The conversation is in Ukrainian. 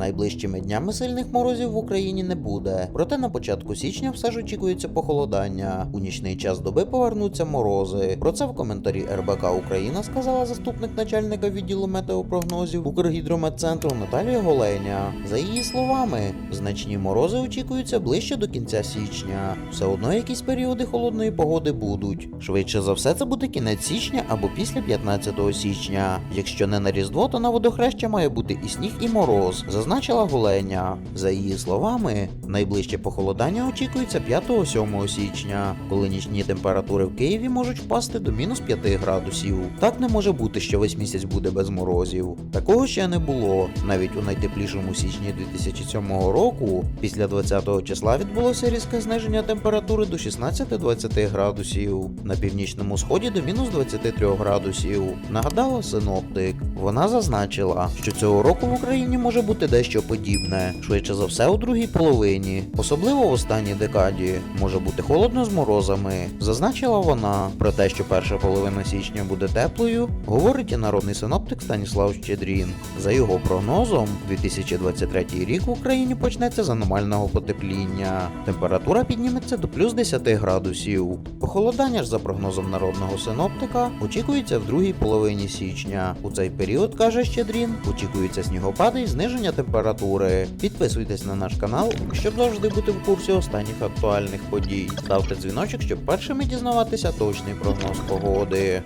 Найближчими днями сильних морозів в Україні не буде. Проте на початку січня все ж очікується похолодання. У нічний час доби повернуться морози. Про це в коментарі РБК Україна сказала заступник начальника відділу метеопрогнозів Укргідрометцентру Наталія Голеня. За її словами, значні морози очікуються ближче до кінця січня. Все одно якісь періоди холодної погоди будуть. Швидше за все, це буде кінець січня або після 15 січня. Якщо не на Різдво, то на водохреща має бути і сніг, і мороз, зазначила Голеня. За її словами, найближче похолодання очікується 5-7 січня, коли нічні температури в Києві можуть впасти до мінус 5 градусів. Так не може бути, що весь місяць буде без морозів. Такого ще не було. Навіть у найтеплішому січні 2007 року, після 20 числа відбулося різке зниження температури до 16-20 градусів, на північному сході до мінус 23 градусів. Нагадала синоптик. Вона зазначила, що цього року в Україні може бути дещо подібне, швидше за все у другій половині, особливо в останній декаді, може бути холодно з морозами. Зазначила вона про те, що перша половина січня буде теплою, говорить і народний синоптик Станіслав Щедрін. За його прогнозом, 2023 рік в Україні почнеться з аномального потепління. Температура підніметься до плюс 10 градусів. Похолодання ж за прогнозом народного синоптика очікується в другій половині січня. У цей період, каже Щедрін, очікуються снігопади і зниження температури. Підписуйтесь на наш канал, щоб завжди бути в курсі останніх актуальних подій. Ставте дзвіночок, щоб першими дізнаватися точний прогноз погоди.